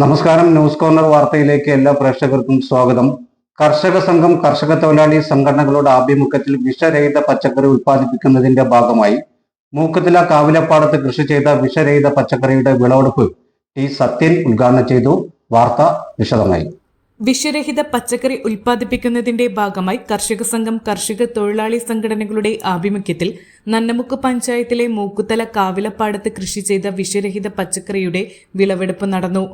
നമസ്കാരം news corner വാർത്തയിലേക്ക് എല്ലാ പ്രേക്ഷകർക്കും സ്വാഗതം. കർഷക സംഘം കർഷക തൊഴിലാളി സംഘടനകളുടെ ആഭിമുഖ്യത്തിൽ വിഷരഹിത പച്ചക്കറി ഉൽപ്പാദിപ്പിക്കുന്നതിന്റെ ഭാഗമായി മൂക്കത്തില കാവിലപ്പാടത്ത് കൃഷി ചെയ്ത വിഷരഹിത പച്ചക്കറിയുടെ വിളവെടുപ്പ് ടി സത്യൻ ഉദ്ഘാടനം ചെയ്തു. വാർത്ത വിശദമായി. വിഷരഹിത പച്ചക്കറി ഉൽപ്പാദിപ്പിക്കുന്നതിന്റെ ഭാഗമായി കർഷക സംഘം കർഷക തൊഴിലാളി സംഘടനകളുടെ ആഭിമുഖ്യത്തിൽ നന്നമുക്ക് പഞ്ചായത്തിലെ മൂക്കുത്തല കാവിലപ്പാടത്ത് കൃഷി ചെയ്ത വിഷരഹിത പച്ചക്കറിയുടെ വിളവെടുപ്പ് നടന്നു.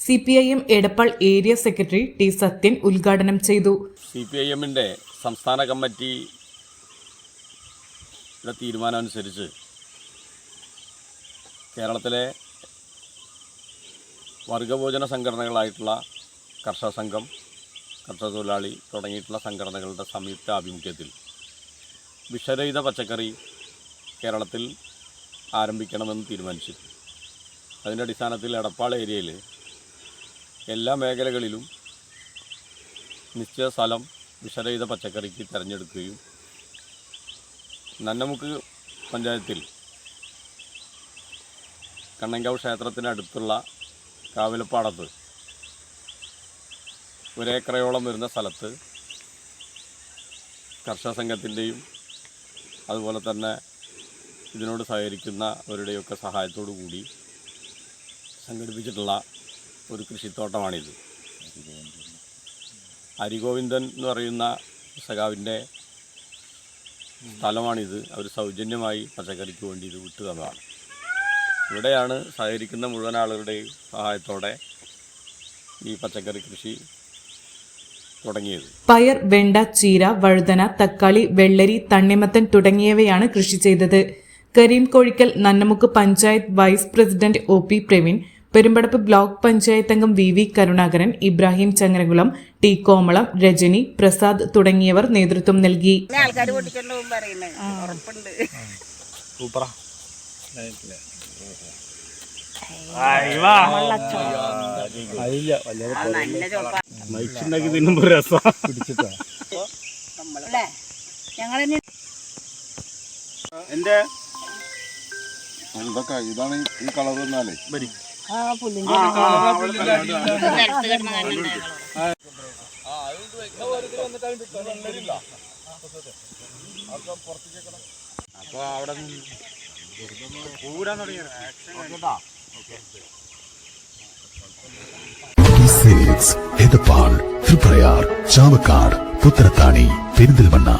CPIM Edappal area secretary T Sathyan ഉദ്ഘാടനം ചെയ്തു. സി പി ഐ എമ്മിന്റെ സംസ്ഥാന കമ്മിറ്റി തീരുമാനമനുസരിച്ച് കേരളത്തിലെ വർഗഭോജന സംഘടനകളായിട്ടുള്ള കർഷക സംഘം കർഷക തൊഴിലാളി തുടങ്ങിയിട്ടുള്ള സംഘടനകളുടെ സംയുക്ത ആഭിമുഖ്യത്തിൽ വിഷരഹിത പച്ചക്കറി കേരളത്തിൽ ആരംഭിക്കണമെന്ന് തീരുമാനിച്ചു അതിന്റെ അടിസ്ഥാനത്തിൽ എടപ്പാൾ ഏരിയയിൽ എല്ലാ മേഖലകളിലും നിശ്ചിത സ്ഥലം വിഷരഹിത പച്ചക്കറിക്ക് തിരഞ്ഞെടുക്കുകയും നന്നമുക്ക് പഞ്ചായത്തിൽ കണ്ണങ്കാവ് ക്ഷേത്രത്തിനടുത്തുള്ള കാവിലപ്പാടത്ത് ഒരേക്കറയോളം വരുന്ന സ്ഥലത്ത് കർഷക സംഘത്തിന്റെയും അതുപോലെ തന്നെ ഇതിനോട് സഹകരിക്കുന്നവരുടെയൊക്കെ സഹായത്തോടു കൂടി സംഘടിപ്പിച്ചിട്ടുള്ള ഒരു കൃഷിത്തോട്ടമാണിത്. ഹരിഗോവിന്ദൻ എന്ന് പറയുന്ന സഖാവിന്റെ സ്ഥലമാണിത്. അവർ സൗജന്യമായി പച്ചക്കറിക്ക് വേണ്ടി ഇത് വിട്ടു തന്നതാണ്. ഇവിടെയാണ് സഹകരിക്കുന്ന മുഴുവൻ ആളുകളുടെയും സഹായത്തോടെ ഈ പച്ചക്കറി കൃഷി തുടങ്ങിയത്. പയർ വെണ്ട ചീര വഴുതന തക്കാളി വെള്ളരി തണ്ണിമത്തൻ തുടങ്ങിയവയാണ് കൃഷി ചെയ്തത്. Kareem Kozhikkal Nannamukku panchayat vice president O P Praveen Perumpadappu block panchayat അംഗം V V Karunakaran Ibrahim Changarakulam T Komalam Rajani Prasad തുടങ്ങിയവർ നേതൃത്വം നൽകി. ഇതൊക്കെ ഇതാണ് ഈ കളർ എന്നാലേ? അപ്പോൾ അവിടെ കൂടാൻ തുടങ്ങിയത് സിൽക്സ് എടപ്പാൾ തൃപ്രയാർ ചാവക്കാട് പുത്രത്താണി പെരിന്തൽമണ്ണ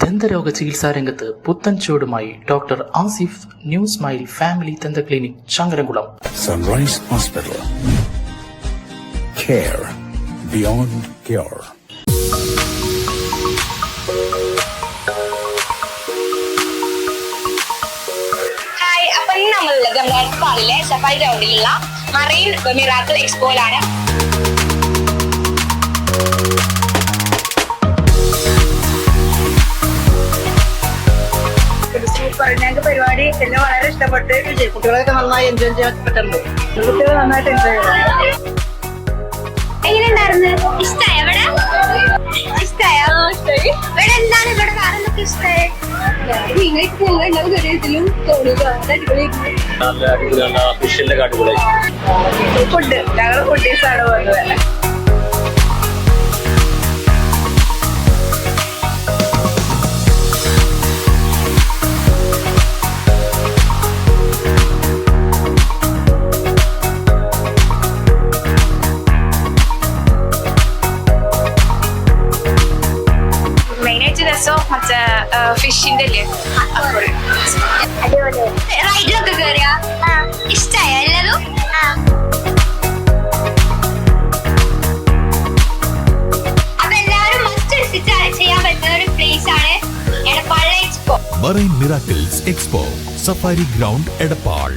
ദന്തരോഗ ചികിത്സാ രംഗത്ത് പുത്തൻ ചുവടുമായി doctor Asif new smile family ദന്ത clinic Changaramkulam. Sunrise hospital care beyond care hi അപ്പൊ ഇന്ന് നമ്മളുള്ളത് നമ്മുടെ എടപ്പാളിലെ സഫാരി ഗ്രൗണ്ടിലുള്ള മറൈൻ മിറാക്കിൾ എക്സ്പോയിലാണ് പരിപാടി എന്നെ വളരെ ഇഷ്ടപ്പെട്ട് കുട്ടികളൊക്കെ നന്നായി എൻജോയ് ചെയ്യാൻ പറ്റുന്നുണ്ട്. കുട്ടികൾ നന്നായിട്ട് എൻജോയ് ചെയ്തു എങ്ങനെയുണ്ടായിരുന്നു? ഇഷ്ടായ ഇവിടെ ഇഷ്ടായോ? ഇവിടെ എന്താണ്? ഇവിടെ വേറെ എന്തൊക്കെ ഇഷ്ടായ? നിങ്ങൾക്ക് ഞങ്ങൾ തോന്നുക ഫുഡ് ഞങ്ങൾ ഫുഡീസാണ് പോകുന്നത്. ഫിഷിന്റെ അല്ലേ? റൈഡിലൊക്കെ കയറിയാ ഇഷ്ടായ എല്ലാരും marine miracles expo safari ground Edappal